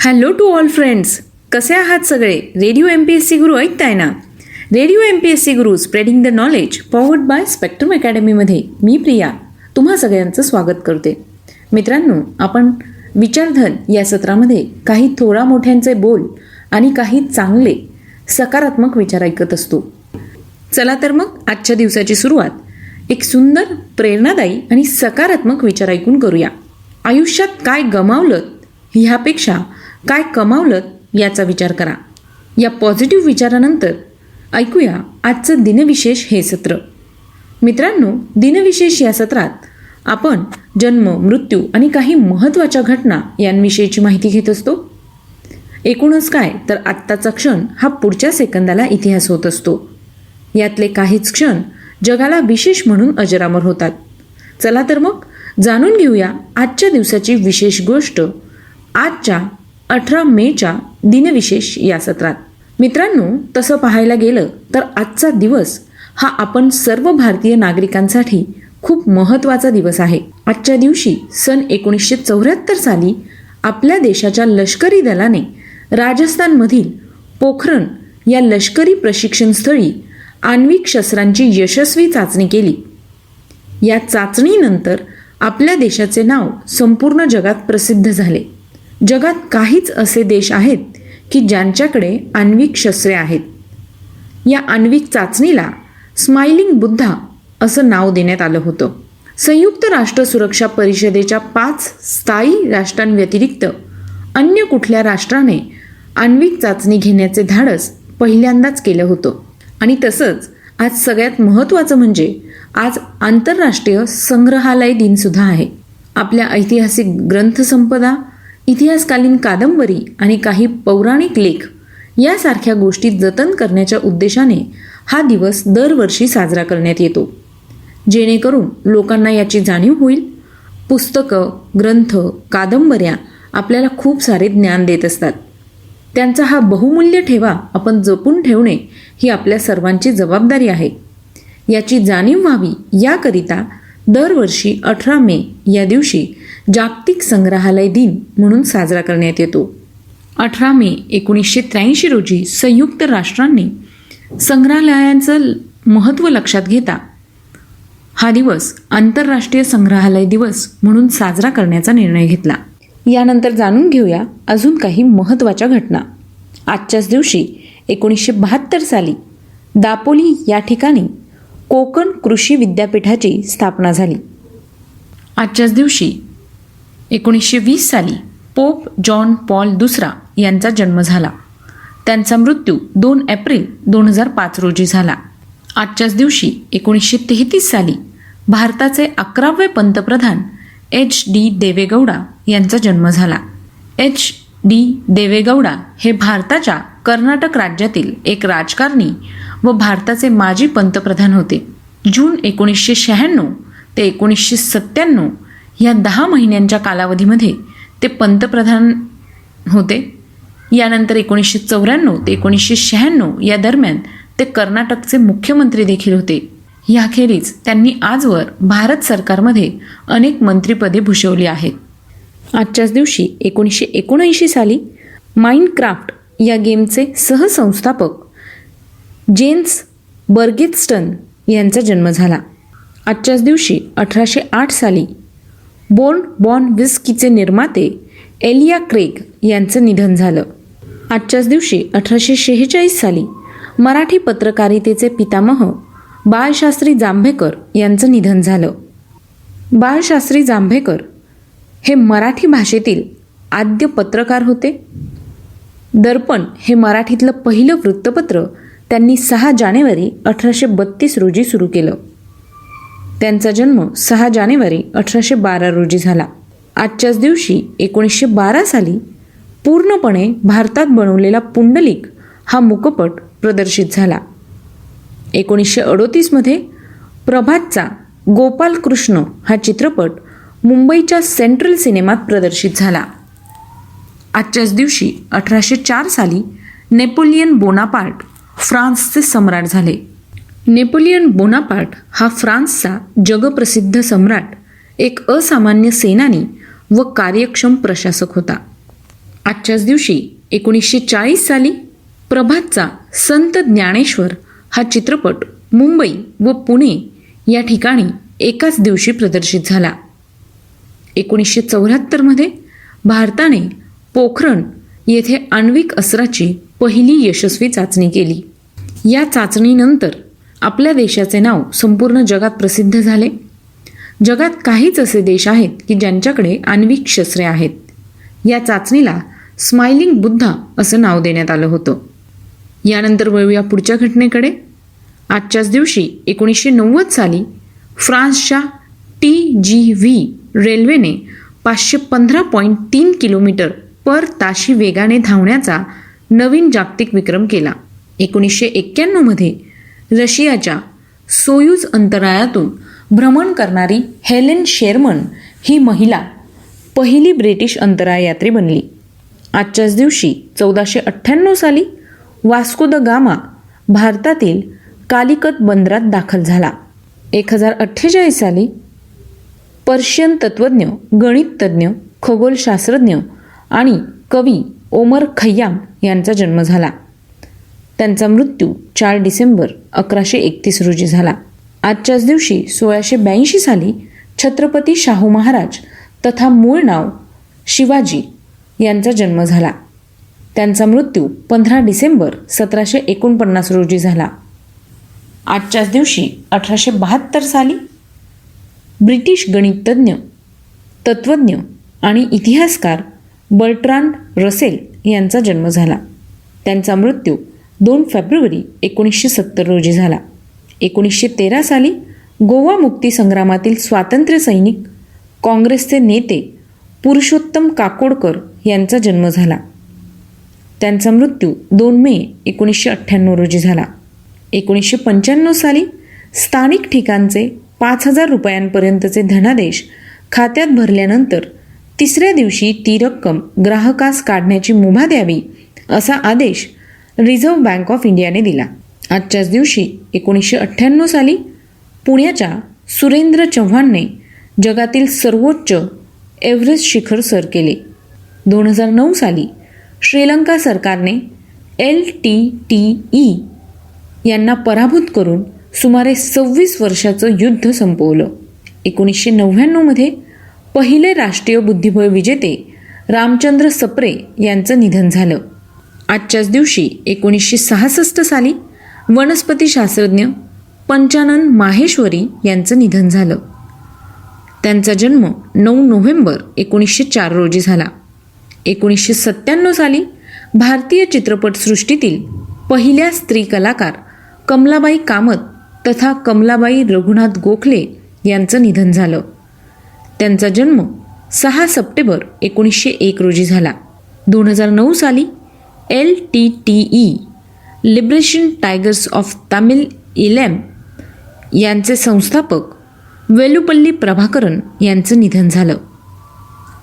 Hello to all friends कसे आहात सगळे? Radio M P S C Guru ऐकताय ना? Radio M P S C Guru spreading the knowledge powered by Spectrum अकॅडमीमध्ये मी प्रिया तुम्हा सगळ्यांचं स्वागत करते. मित्रांनो आपण विचारधन या सत्रामध्ये काही थोडा मोठ्यांचे बोल आणि काही चांगले सकारात्मक विचार ऐकत असतो. चला तर मग आजच्या दिवसाची सुरुवात एक सुंदर प्रेरणादायी आणि सकारात्मक विचार ऐकून करूया. आयुष्यात काय गमावलं ह्यापेक्षा काय कमावलं याचा विचार करा. या पॉझिटिव्ह विचारानंतर ऐकूया आजचं दिनविशेष हे सत्र. मित्रांनो दिनविशेष या सत्रात आपण जन्म मृत्यू आणि काही महत्त्वाच्या घटना यांविषयीची माहिती घेत असतो. एकूणच काय तर आत्ताचा क्षण हा पुढच्या सेकंदाला इतिहास होत असतो. यातले काहीच क्षण जगाला विशेष म्हणून अजरामर होतात. चला तर मग जाणून घेऊया आजच्या दिवसाची विशेष गोष्ट आजच्या अठरा मेच्या दिनविशेष या सत्रात. मित्रांनो तसं पाहायला गेलं तर आजचा दिवस हा आपण सर्व भारतीय नागरिकांसाठी खूप महत्त्वाचा दिवस आहे. आजच्या दिवशी सन एकोणीसशे चौऱ्याहत्तर साली आपल्या देशाच्या लष्करी दलाने राजस्थानमधील पोखरण या लष्करी प्रशिक्षण स्थळी आण्विक शस्त्रांची यशस्वी चाचणी केली. या चाचणीनंतर आपल्या देशाचे नाव संपूर्ण जगात प्रसिद्ध झाले. जगात काहीच असे देश आहेत की ज्यांच्याकडे आण्विक शस्त्रे आहेत. या आण्विक चाचणीला स्माइलिंग बुद्धा असं नाव देण्यात आलं होतं. संयुक्त राष्ट्र सुरक्षा परिषदेच्या पाच स्थायी राष्ट्रांव्यतिरिक्त अन्य कुठल्या राष्ट्राने आण्विक चाचणी घेण्याचे धाडस पहिल्यांदाच केलं होतं. आणि तसंच आज सगळ्यात महत्त्वाचं म्हणजे आज आंतरराष्ट्रीय संग्रहालय दिनसुद्धा आहे. आपल्या ऐतिहासिक ग्रंथसंपदा इतिहासकालीन कादंबरी आणि काही पौराणिक लेख यासारख्या गोष्टी जतन करण्याच्या उद्देशाने हा दिवस दरवर्षी साजरा करण्यात येतो. जेणेकरून लोकांना याची जाणीव होईल. पुस्तकं ग्रंथ कादंबऱ्या आपल्याला खूप सारे ज्ञान देत असतात. त्यांचा हा बहुमूल्य ठेवा आपण जपून ठेवणे ही आपल्या सर्वांची जबाबदारी आहे. याची जाणीव व्हावी याकरिता दरवर्षी अठरा मे या दिवशी जागतिक संग्रहालय दिन म्हणून साजरा करण्यात येतो. अठरा मे एकोणीसशे त्र्याऐंशी रोजी संयुक्त राष्ट्रांनी संग्रहालयांचं महत्त्व लक्षात घेता. हा दिवस आंतरराष्ट्रीय संग्रहालय दिवस म्हणून साजरा करण्याचा निर्णय घेतला. यानंतर जाणून घेऊया अजून काही महत्त्वाच्या घटना. आजच्याच दिवशी एकोणीसशे बहात्तर साली दापोली या ठिकाणी कोकण कृषी विद्यापीठाची स्थापना झाली. आजच्याच दिवशी एकोणीसशे वीस साली पोप जॉन पॉल दुसरा यांचा जन्म झाला. त्यांचा मृत्यू दोन एप्रिल दोन हजार पाच रोजी झाला. आजच्याच दिवशी एकोणीसशे तेहतीस साली भारताचे अकरावे पंतप्रधान एच डी देवेगौडा यांचा जन्म झाला. एच डी देवेगौडा हे भारताच्या कर्नाटक राज्यातील एक राजकारणी व भारताचे माजी पंतप्रधान होते. जून एकोणीसशे शहाण्णव ते एकोणीसशे सत्त्याण्णव या दहा महिन्यांच्या कालावधीमध्ये ते पंतप्रधान होते. यानंतर एकोणीसशे चौऱ्याण्णव ते एकोणीसशे शहाण्णव या दरम्यान ते कर्नाटकचे मुख्यमंत्री देखील होते. याखेरीज त्यांनी आजवर भारत सरकारमध्ये अनेक मंत्रिपदे भूषवली आहेत. आजच्याच दिवशी एकोणीसशे एकोणऐंशी साली माइनक्राफ्ट या गेमचे सहसंस्थापक जेन्स बर्गिस्टन यांचा जन्म झाला. आजच्याच दिवशी अठराशे आठ साली बोन बॉन विस्कीचे निर्माते एलिया क्रेग यांचं निधन झालं. आजच्याच दिवशी अठराशे शेहेचाळीस साली मराठी पत्रकारितेचे पितामह बाळशास्त्री जांभेकर यांचं निधन झालं. बाळशास्त्री जांभेकर हे मराठी भाषेतील आद्य पत्रकार होते. दर्पण हे मराठीतलं पहिलं वृत्तपत्र त्यांनी सहा जानेवारी अठराशे बत्तीस रोजी सुरू केलं. त्यांचा जन्म सहा जानेवारी अठराशे बारा रोजी झाला. आजच्याच दिवशी एकोणीसशे बारा साली पूर्णपणे भारतात बनवलेला पुंडलिक हा मुकपट प्रदर्शित झाला. एकोणीसशे अडोतीसमध्ये प्रभातचा गोपाल कृष्ण हा चित्रपट मुंबईच्या सेंट्रल सिनेमात प्रदर्शित झाला. आजच्याच दिवशी अठराशे चार साली नेपोलियन बोनापार्ट फ्रान्सचे सम्राट झाले. नेपोलियन बोनापार्ट हा फ्रान्सचा जगप्रसिद्ध सम्राट एक असामान्य सेनानी व कार्यक्षम प्रशासक होता. आजच्याच दिवशी एकोणीसशे चाळीस साली प्रभातचा संत ज्ञानेश्वर हा चित्रपट मुंबई व पुणे या ठिकाणी एकाच दिवशी प्रदर्शित झाला. एकोणीसशे चौऱ्याहत्तरमध्ये भारताने पोखरण येथे आण्विक अस्त्राची पहिली यशस्वी चाचणी केली. या चाचणीनंतर आपल्या देशाचे नाव संपूर्ण जगात प्रसिद्ध झाले. जगात काहीच असे देश आहेत की ज्यांच्याकडे आण्विक शस्त्रे आहेत. या चाचणीला स्माइलिंग बुद्धा असं नाव देण्यात आलं होतं. यानंतर वळूया पुढच्या घटनेकडे. आजच्याच दिवशी एकोणीसशे नव्वद साली फ्रान्सच्या टी जी व्ही रेल्वेने पाचशे पंधरा पॉईंट तीन किलोमीटर पर ताशी वेगाने धावण्याचा नवीन जागतिक विक्रम केला. एकोणीसशे एक्क्याण्णवमध्ये रशियाच्या सोयूज अंतराळातून भ्रमण करणारी हेलेन शेरमन ही महिला पहिली ब्रिटिश अंतराळ यात्री बनली. आजच्याच दिवशी चौदाशे अठ्ठ्याण्णव साली वास्को द गामा भारतातील कालिकत बंदरात दाखल झाला. एक हजार अठ्ठेचाळीस साली पर्शियन तत्त्वज्ञ गणिततज्ञ खगोलशास्त्रज्ञ आणि कवी ओमर खय्याम यांचा जन्म झाला. त्यांचा मृत्यू चार डिसेंबर अकराशे एकतीस रोजी झाला. आजच्याच दिवशी सोळाशे ब्याऐंशी साली छत्रपती शाहू महाराज तथा मूळ नाव शिवाजी यांचा जन्म झाला. त्यांचा मृत्यू पंधरा डिसेंबर सतराशे एकोणपन्नास रोजी झाला. आजच्याच दिवशी अठराशे बहात्तर साली ब्रिटिश गणिततज्ञ तत्त्वज्ञ आणि इतिहासकार बर्ट्रांड रसेल यांचा जन्म झाला. त्यांचा मृत्यू दोन फेब्रुवारी एकोणीसशे सत्तर रोजी झाला. एकोणीसशे तेरा साली गोवा मुक्ती संग्रामातील स्वातंत्र्य सैनिक काँग्रेसचे नेते पुरुषोत्तम काकोडकर यांचा जन्म झाला. त्यांचा मृत्यू दोन मे एकोणीसशे अठ्ठ्याण्णव रोजी झाला. एकोणीसशे पंच्याण्णव साली स्थानिक ठिकाणचे पाच हजार रुपयांपर्यंतचे धनादेश खात्यात भरल्यानंतर तिसऱ्या दिवशी ती रक्कम ग्राहकास काढण्याची मुभा द्यावी असा आदेश रिझर्व्ह बँक ऑफ इंडियाने दिला. आजच्याच दिवशी एकोणीसशे अठ्ठ्याण्णव साली पुण्याच्या सुरेंद्र चव्हाणने जगातील सर्वोच्च एव्हरेस्ट शिखर सर केले. दोन हजार नऊ साली श्रीलंका सरकारने एल टी टी ई यांना पराभूत करून सुमारे सव्वीस वर्षाचं युद्ध संपवलं. एकोणीसशे नव्याण्णवमध्ये पहिले राष्ट्रीय बुद्धिबळ विजेते रामचंद्र सप्रे यांचं निधन झालं. आजच्याच दिवशी एकोणीसशे सहासष्ट साली वनस्पतीशास्त्रज्ञ पंचानन माहेश्वरी यांचं निधन झालं. त्यांचा जन्म नऊ नोव्हेंबर एकोणीसशे चार रोजी झाला. एकोणीसशे सत्त्याण्णव साली भारतीय चित्रपटसृष्टीतील पहिल्या स्त्री कलाकार कमलाबाई कामत तथा कमलाबाई रघुनाथ गोखले यांचं निधन झालं. त्यांचा जन्म सहा सप्टेंबर एकोणीसशे एक रोजी झाला. दोन हजार नऊ साली L T T E liberation tigers of Tamil Eelam यांचे संस्थापक वेलुपल्ली प्रभाकरन यांचं निधन झालं.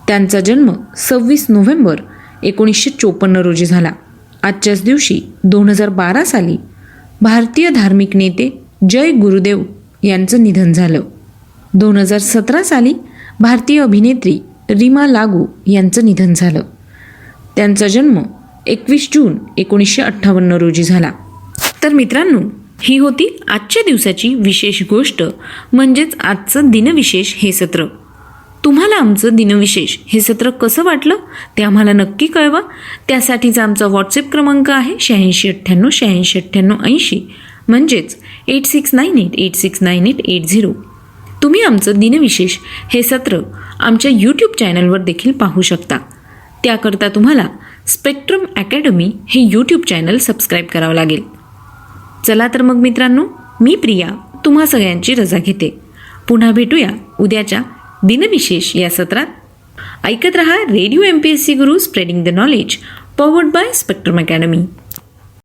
त्यांचा जन्म सव्वीस नोव्हेंबर एकोणीसशे चोपन्न रोजी झाला. आजच्याच दिवशी दोन हजार बारा साली भारतीय धार्मिक नेते जय गुरुदेव यांचं निधन झालं. दोन हजार सतरा साली भारतीय अभिनेत्री रीमा लागू यांचं निधन झालं. त्यांचा जन्म एकवीस जून एकोणीसशे अठ्ठावन्न रोजी झाला. तर मित्रांनो ही होती आजच्या दिवसाची विशेष गोष्ट म्हणजेच आजचं दिनविशेष हे सत्र. तुम्हाला आमचं दिनविशेष हे सत्र कसं वाटलं ते आम्हाला नक्की कळवा. त्यासाठीचा आमचा व्हॉट्सअप क्रमांक आहे शहाऐंशी अठ्ठ्याण्णव शहाऐंशी अठ्ठ्याण्णव ऐंशी म्हणजेच eight six nine eight eight six nine eight eight zero. तुम्ही आमचं दिनविशेष हे सत्र आमच्या यूट्यूब चॅनलवर देखील पाहू शकता. त्याकरता तुम्हाला स्पेक्ट्रम अकॅडमी हे यूट्यूब चॅनल सबस्क्राईब करावं लागेल. चला तर मग मित्रांनो मी प्रिया तुम्हा सगळ्यांची रजा घेते. पुन्हा भेटूया उद्याच्या दिनविशेष या सत्रात. ऐकत रहा Radio M P S C Guru spreading the knowledge powered by Spectrum Academy